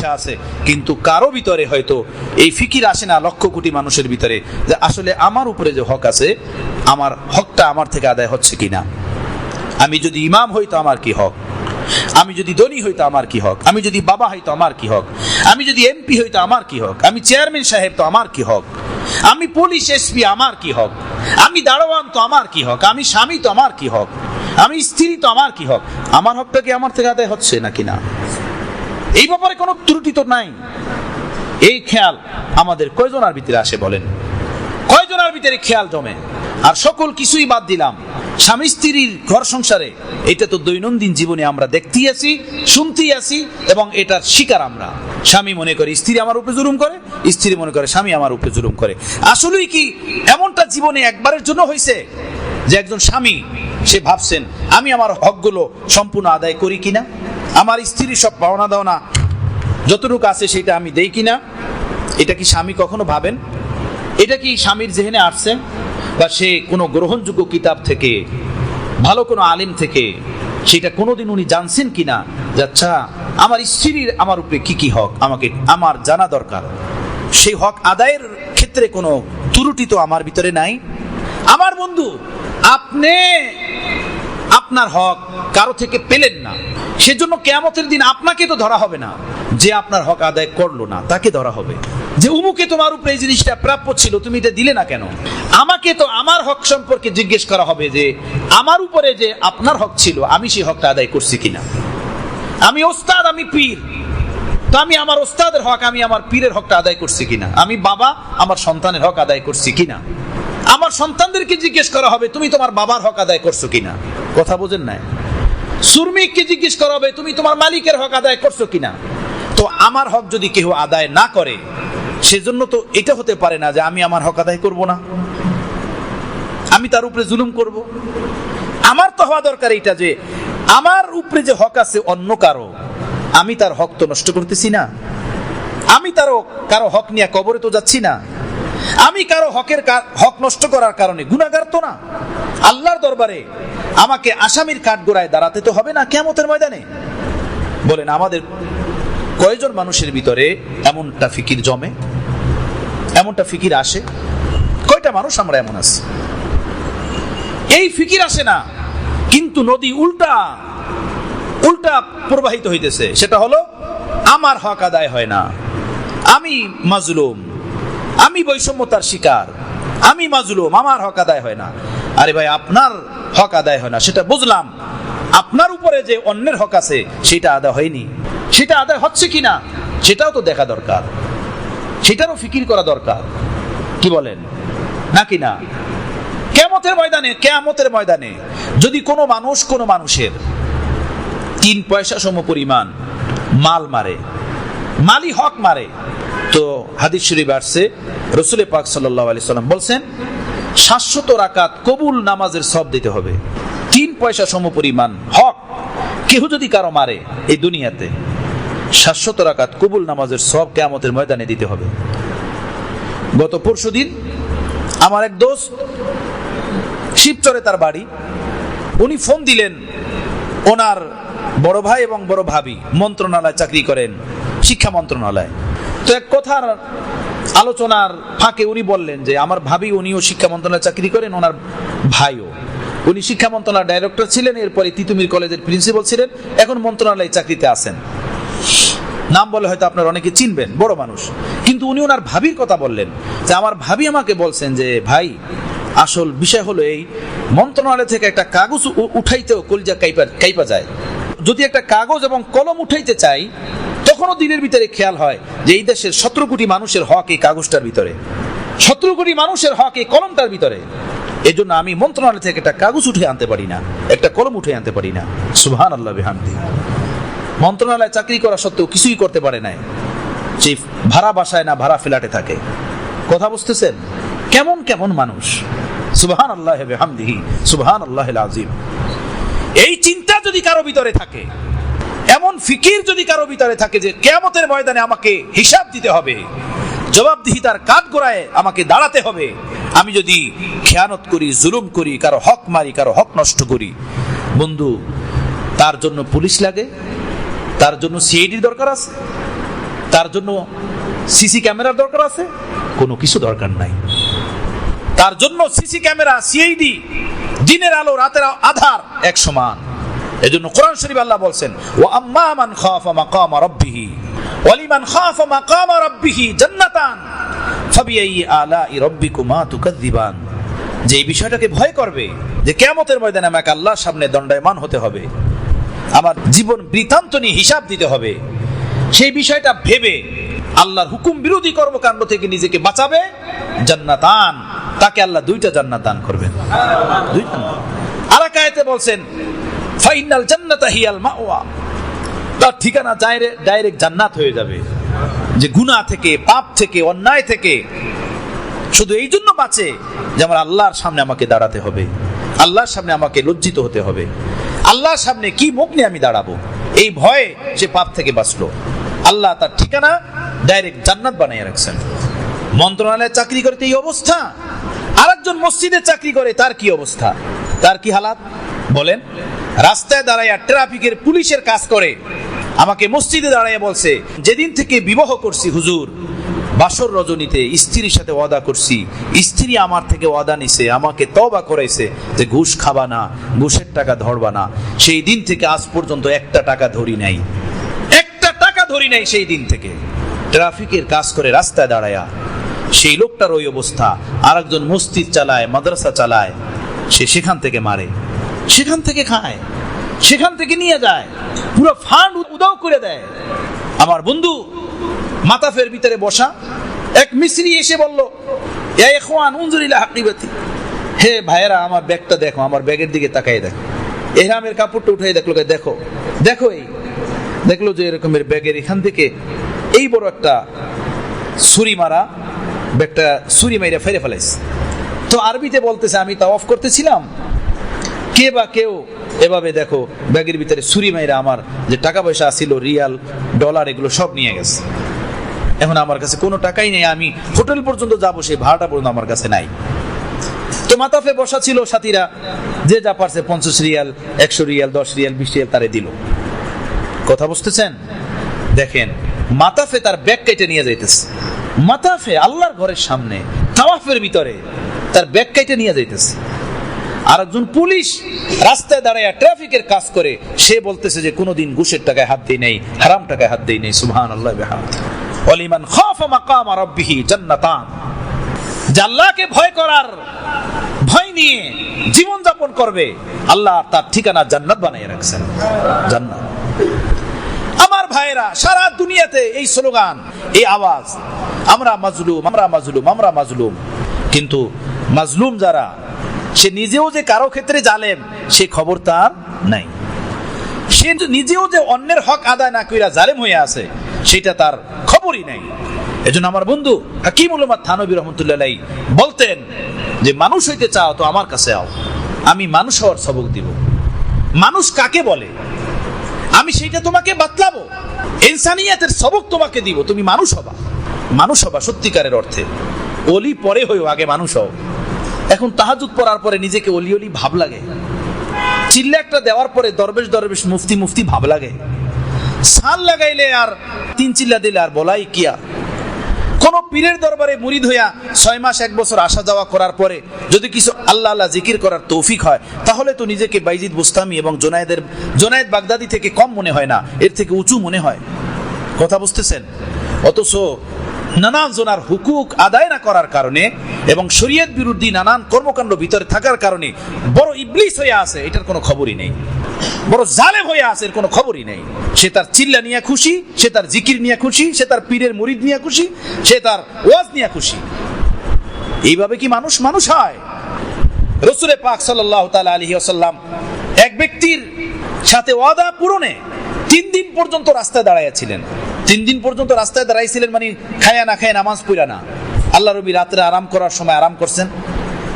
মিলেমিশে আছে, কিন্তু কারও ভিতরে হয়তো এই ফিকির আসে না লক্ষ কোটি মানুষের ভিতরে যে আসলে আমার উপরে যে হক আছে, আমার হকটা আমার থেকে আদায় হচ্ছে কিনা? আমি যদি ইমাম হই তো আমার কি হক? আমি যদি ধনী হইতো আমার কি হক? আমি যদি বাবা হইতো আমার কি হক? আমি যদি এমপি হইতো আমার কি হক? আমি চেয়ারম্যান সাহেব তো আমার কি হক? আমি পুলিশ এসপি আমার কি হক? আমি দারোয়ান তো আমার কি হক? আমি স্বামী তো আমার কি হক? আমি স্ত্রী তো আমার কি হক? আমার হকটা কি আমার থেকে আদায় হচ্ছে নাকি না? এই ব্যাপারে কোনো ত্রুটি তো নাই। এই খেয়াল আমাদের কয়জনার ভিতরে আসে বলেন? কয়জনার ভিতরে খেয়াল জমে? আর সকল কিছুই বাদ দিলাম। স্বামী স্ত্রীর ঘর সংসারে, এটা তো দৈনন্দিন জীবনে আমরা দেখতেই আছি, শুনতেই আছি, এবং এটার শিকার আমরা। স্বামী মনে করে স্ত্রী আমার উপরে জুলুম করে, স্ত্রী মনে করে স্বামী আমার উপরে জুলুম করে। আসলেই কি এমনটা জীবনে একবারের জন্য হয়েছে যে একজন স্বামী, সে ভাবছেন, আমি আমার হকগুলো সম্পূর্ণ আদায় করি কিনা? আমার স্ত্রীর সব পাওনা দাওনা যতটুকু আছে সেটা আমি দেই কিনা, এটা কি স্বামী কখনো ভাবেন? এটা কি স্বামীর জেহেনে আসছে? বা সে কোনো গ্রহণযোগ্য কিতাব থেকে, ভালো কোনো আলিম থেকে, সেটা কোনোদিন উনি জানছেন কিনা? যে আচ্ছা আমার স্ত্রীর আমার উপরে কি কি হক? আমাকে, আমার জানা দরকার। সেই হক আদায়ের ক্ষেত্রে কোনো ত্রুটি তো আমার ভিতরে নাই। আমার বন্ধু, আপনি আপনার হক কারও থেকে পেলেন না। সেজন্য কেয়ামতের দিন আপনাকে তো ধরা হবে না। যে আপনার হক আদায় করল না, তাকে ধরা হবে। যে উমুকে তোমার উপরে এই জিনিসটা প্রাপ্য ছিল, তুমি এটা দিলে না কেন? আমাকে তো আমার হক সম্পর্কে জিজ্ঞেস করা হবে যে, আমার উপরে যে আপনার হক ছিল, আমি সেই হকটা আদায় করছি কিনা? আমি ওস্তাদ, আমি পীর। তো আমি আমার ওস্তাদের হক, আমি আমার পীরের হকটা আদায় করছি কিনা? আমি বাবা, আমার সন্তানের হক আদায় করছি কিনা? আমার সন্তানদেরকে জিজ্ঞেস করা হবে, তুমি তোমার বাবার হক আদায় করছ কিনা? কথা বোঝেন নাই। শ্রমিককে জিজ্ঞেস করা হবে, তুমি তোমার মালিকের হক আদায় করছ কিনা? তো আমার হক যদি কেউ আদায় না করে, সেজন্য তো এটা হতে পারে না যে আমি আমার হক আদায় করব না। আমি তার উপরে জুলুম করব। আমার তো হওয়া দরকার এটা যে, আমার উপরে যে হক আছে অন্য কারও, আমি তার হক তো নষ্ট করতেছি না। আমি তারও কারও হক নিয়ে কবরে তো যাচ্ছি না। আমি কারও হকের হক নষ্ট করার কারণে গুণাগার তো না। আল্লাহর দরবারে আমাকে আসামির কাঠগোড়ায় দাঁড়াতে তো হবে না কেমতের ময়দানে। বলেন, আমাদের কয়জন মানুষের ভিতরে এমনটা ফিকির জমে? এমনটা ফিকির আসে? কয়টা মানুষ আমরা এমন আছি? এই ফিকির আসে না, কিন্তু নদী উল্টা উল্টা প্রবাহিত হইতেছে। সেটা হলো, আমার হক আদায় হয় না। আমি মাজলুম। আমি বৈষম্যতার শিকার। আমি মাজলুম, আমার হক আদায় হয় না। আরে ভাই, আপনার হক আদায় হয় না, সেটা বুঝলাম। আপনার উপরে যে অন্যের হক আছে, সেটা আদায় হয়নি। সেটা আদায় হচ্ছে কিনা, সেটাও তো দেখা দরকার। সেটারও ফিকির করা দরকার। কি বলেন? নাকি না? কেমতের ময়দানে, কেয়ামতের ময়দানে যদি কোনো মানুষ কোনো মানুষের তিন পয়সা সম পরিমাণ মাল মারে, মালি হক মারে তো হাদিস শরীফ আসছে। রসুল পাক আলি সাল্লাম বলছেন শাশ্বত রাকাত কবুল নামাজের সব দিতে হবে। তিন পয়সা সম পরিমাণ হক কেহ যদি কারও মারে এই দুনিয়াতে শাশ্বত রাকাত কবুল নামাজের সব কেয়ামতের ময়দানে দিতে হবে। গত পরশু দিন আমার এক দোস্ত শিবচরে তার বাড়ি, উনি ফোন দিলেন, ওনার বড় ভাই এবং বড় ভাবি মন্ত্রণালয় চাকরি করেন, শিক্ষা মন্ত্রণালয়। তো এক কথার আলোচনার ফাঁকে উনি বললেন যে, আমার ভাবি উনিও শিক্ষা মন্ত্রণালয়ে চাকরি করেন, ওনার ভাইও। উনি শিক্ষা মন্ত্রণালয়ের ডাইরেক্টর ছিলেন, এরপরে তিতুমির কলেজের প্রিন্সিপাল ছিলেন, এখন মন্ত্রণালয়ে চাকরিতে আছেন। নাম বলে হয়তো আপনার অনেকে চিনবেন, বড় মানুষ। কিন্তু উনি ওনার ভাবির কথা বললেন যে, আমার ভাবি আমাকে বলছেন যে, ভাই, আসল বিষয় হলো এই, মন্ত্রণালয় থেকে একটা কাগজ উঠাইতেও কলজা কাইপা কাইপা যায়। যদি একটা কাগজ এবং কলম উঠাইতে চাই তখনও দিনের ভিতরে খেয়াল হয় যে এই দেশের সতেরো কোটি মানুষের হক এই কাগজটার ভিতরে। সতেরো কোটি মানুষের হক এই কলমটার ভিতরে। এই জন্য আমি মন্ত্রণালয় থেকে একটা কাগজ উঠে আনতে পারি না, একটা কলম উঠে আনতে পারি না। সুবহান আল্লাহ বিহামদি। মন্ত্রণালয়ে চাকরি করা সত্ত্বেও কিছুই করতে পারে নাই। সেই ভাড়া বাসায় না ভাড়া ফ্ল্যাটে থাকে। কথা বুঝতেছেন? কেমন কেমন মানুষ। সুবহান আল্লাহ হামদিহি সুবহান আল্লাহ আজিম এই চিন্তা যদি কারও ভিতরে থাকে এমন ফিকির যদি কারও ভিতরে থাকে যে কেয়ামতের ময়দানে আমাকে হিসাব দিতে হবে, জবাবদিহিতার কাঠ গোড়ায় আমাকে দাঁড়াতে হবে, আমি যদি খেয়ানত করি, জুলুম করি, কারও হক মারি, কারও হক নষ্ট করি, বন্ধু, তার জন্য পুলিশ লাগে, তার জন্য সিআইডির দরকার আছে, তার জন্য সিসি ক্যামেরার দরকার আছে, কোনো কিছু দরকার নাই। তার জন্য সিসি ক্যামেরা, সিআইডি, দিনের আলো, রাতের আধার এক সমান। এজন্য কোরআন শরীফ আল্লাহ বলছেন ও আম্মা মান খাফা মাকামা রাব্বিহি ওয়ালিমান খাফা মাকামা রাব্বিহি জান্নাতান, ফাবিআই আলাই রাব্বিকুমা তুকাযযিবান। যে এই বিষয়টাকে ভয় করবে যে কিয়ামতের ময়দানে আমাকে আল্লাহর সামনে দণ্ডায়মান হতে হবে, আমার জীবন বৃত্তান্ত নিয়ে হিসাব দিতে হবে। সেই বিষয়টা ভেবে আল্লাহর হুকুম বিরোধী কর্মকাণ্ড থেকে নিজেকে বাঁচাবে, জান্নাতান, তাকে আল্লাহ দুইটা জান্নাত দান করবেন। আর এক বলছেন ফাইনাল জান্নাতা হিয়াল মাওয়া। তার ঠিকানা ডাইরেক্ট জান্নাত হয়ে যাবে। যে গুনাহ থেকে, পাপ থেকে, অন্যায় থেকে। শুধু এই জন্য বাঁচে যে আমার আল্লাহর সামনে আমাকে দাঁড়াতে হবে। আল্লাহর সামনে আমাকে লজ্জিত হতে হবে। আল্লাহর সামনে কি মুখ আমি দাঁড়াবো? এই ভয়ে সে পাপ থেকে বাঁচলো। আল্লাহ তার ঠিকানা ডাইরেক্ট জান্নাত বানিয়ে রাখছেন। মন্ত্রণালয়ে চাকরি করে তো এই অবস্থা। আরেকজন মসজিদে চাকরি করে, তার কি অবস্থা? তার কি হালাত? বলেন। রাস্তায় দাঁড়াইয়া ট্রাফিকের পুলিশের কাজ করে, আমাকে মসজিদে দাঁড়াইয়া বলছে, যেদিন থেকে বিবাহ করছি হুজুর, বাসর রজনীতে স্ত্রীর সাথে ওয়াদা করছি। স্ত্রী আমার থেকে ওয়াদা নিছে, আমাকে তবা করাইছে যে ঘুষ খাবা না, ঘুষের টাকা ধরবা না। সেই দিন থেকে আজ পর্যন্ত একটা টাকা ধরি নাই। একটা টাকা ধরি নাই সেই দিন থেকে। ট্রাফিকের কাজ করে রাস্তায় দাঁড়ায়া সেই লোকটার ওই অবস্থা। আরেকজন মসজিদ চালায়, মাদ্রাসা চালায়, সে সেখান থেকে মারে। সেখান থেকে খায়, সেখান থেকে নিয়ে যায়, পুরো ফান্ড উদাও করে দেয়। আমার বন্ধু মাতাফের ভিতরে বসা, এক মিস্ত্রি এসে বলল হাকিবাতি। হে ভাইয়েরা, আমার ব্যাগটা দেখো, আমার ব্যাগের দিকে তাকাই দেখো। এহরামের কাপড়টা উঠাই দেখল দেখো দেখো এই। দেখল যে এরকমের ব্যাগের এখান থেকে এই বড় একটা ছুরি মারা, ব্যাগটা ছুরি মাইরা ফেরে ফেলাইছে। তো আরবিতে বলতেছে, আমি তা অফ করতেছিলাম কে বা কেউ এভাবে দেখো ব্যাগের ভিতরে ছুরি মাইরা আমার যে টাকা পয়সা ছিল, রিয়াল, ডলার, এগুলো সব নিয়ে গেছে। এখন আমার কাছে কোনো টাকাই নেই, আমি হোটেল পর্যন্ত যাব, সেই ভাড়াটা পর্যন্ত আমার কাছে নাই। তো মাতাফে বসা ছিল সাথীরা, যে যা পারছে পঞ্চাশ রিয়াল, একশো রিয়াল, দশ রিয়াল, বিশ রিয়াল তারে দিল। কথা বুঝতেছেন? দেখেন, মাতাফে তার ব্যাগ কেটে নিয়ে যাইতেছে। মাতাফে আল্লাহর ঘরের সামনে, তাওয়াফের ভিতরে তার ব্যাগ কেটে নিয়ে যাইতেছে। আর একজন পুলিশ রাস্তায় দাঁড়ায় ট্রাফিকের কাজ করে, সে বলতেছে যে কোনোদিন ঘুষের টাকায় হাত দেই নাই, হারাম টাকায় হাত দিই নাই সুহান আল্লাহ অলিমান খাফা মাকাম রাব্বিহি জান্নাতান। জাল্লাহকে ভয় করার ভয় নিয়ে জীবন যাপন করবে, আল্লাহ তার ঠিকানা জান্নাত বানিয়ে রাখছেন। জান্নাত। আমার ভাইরা সারা দুনিয়াতে এই স্লোগান, এই আওয়াজ, আমরা মাজলুম আমরা মাজলুম আমরা মাজলুম। কিন্তু মাজলুম যারা সে নিজেও যে কারও ক্ষেত্রে জালেম, সে খবর তার নাই। সে নিজেও যে অন্যের হক আদায় না কইরা জালেম হয়ে আছে, সেটা তার খবরই নাই। এজন্য আমার বন্ধু হাকিম উলমাত থানবী রহমতুল্লাহ বলতেন যে, মানুষ হইতে চাও তো আমার কাছে আও, আমি মানুষ হওয়ার সবক দিব। মানুষ কাকে বলে? আমি সেইটা তোমাকে বাতলাবো। ইনসানিয়াতের সবক তোমাকে দিব, তুমি মানুষ হবা। মানুষ হবা সত্যিকারের অর্থে। অলি পরে হইও আগে মানুষ হও। এখন তাহাজুদ পড়ার পরে নিজেকে অলি অলি ভাব লাগে। চিল্লা একটা দেওয়ার পরে দরবেশ দরবেশ, মুফতি মুফতি ভাব লাগে। সাল লাগাইলে আর তিন চিল্লা দিলে আর বলাই কিয়া কোন পীরের দরবারে মুরিদ হইয়া ছয় মাস, এক বছর আসা যাওয়া করার পরে যদি কিছু আল্লাহ আল্লাহ জিকির করার তৌফিক হয়, তাহলে তো নিজেকে বাইজিদ বুস্তামি এবং জোনায়েদের, জোনায়েদ বাগদাদি থেকে কম মনে হয় না, এর থেকে উঁচু মনে হয়। কথা বুঝতেছেন? অথচ নানান জনার হুকুক আদায় না করার কারণে এবং শরীয়ত বিরোধী নানান কর্মকাণ্ড ভিতরে থাকার কারণে বড় ইবলিস হয়ে আছে, এটার কোনো খবরই নেই। বড় জালেম হয়ে আছে, এর কোনো খবরই নেই। সে তার চিল্লা নিয়ে খুশি, সে তার জিকির নিয়ে খুশি, সে তার পীরের মুরিদ নিয়ে খুশি, সে তার ওয়াজ নিয়ে খুশি। এইভাবে কি মানুষ মানুষ হয়? রসুরে পাক সাল্লাহ তালা আলহি আসাল্লাম এক ব্যক্তির সাথে ওয়াদা পূরণে তিন দিন পর্যন্ত রাস্তায় দাঁড়াইয়াছিলেন। তিন দিন পর্যন্ত রাস্তায় দাঁড়াইছিলেন মানে খায়া না খায় নামাজ পড়া না। আল্লাহ রবি রাত্রে আরাম করার সময় আরাম করছেন।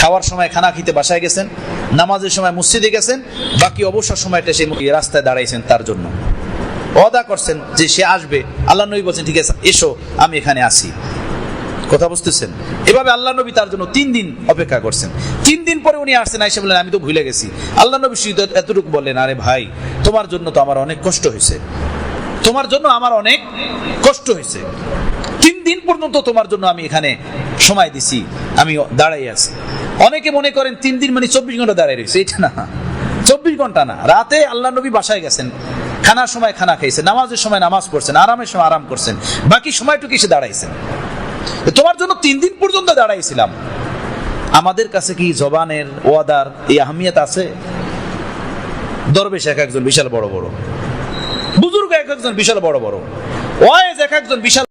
খাওয়ার সময় খানা খেতে বাসায় গেছেন। নামাজের সময় মসজিদে গেছেন। বাকি অবসর সময়টা সেই রাস্তায় দাঁড়াইছেন তার জন্য। অদা করছেন যে সে আসবে। আল্লাহ নবী বলছেন, ঠিক আছে, এসো, আমি এখানে আসি কথা বুঝতেছেন? এভাবে আল্লাহ নবী তার জন্য তিন দিন অপেক্ষা করছেন। তিন দিন পরে উনি আসছেন আইসা বললেন, আমি তো ভুলে গেছি। আল্লাহ নবী এতটুকু বললেন, আরে ভাই, তোমার জন্য তো আমার অনেক কষ্ট হয়েছে। তোমার জন্য আমার অনেক কষ্ট হয়েছে। তিন দিন পর্যন্ত তোমার জন্য আমি এখানে সময় দিছি, আমি দাঁড়াই আছি। অনেকে মনে করেন তিন দিন মানে চব্বিশ ঘণ্টা দাঁড়াই রয়েছে, এটা না। চব্বিশ ঘণ্টা না। রাতে আল্লাহ নবী বাসায় গেছেন খানার সময় খানা খাইছেন, নামাজের সময় নামাজ পড়ছেন, আরামের সময় আরাম করছেন, বাকি সময়টুকু এসে দাঁড়াইছেন। তোমার জন্য তিন দিন পর্যন্ত দাঁড়াইছিলাম। আমাদের কাছে কি জবানের ওয়াদার এই আহমিয়াত আছে? দরবেশ এক একজন, বিশাল বড় বড়। এক একজন বিশাল বড় বড়। ওয়াইজ এক একজন বিশাল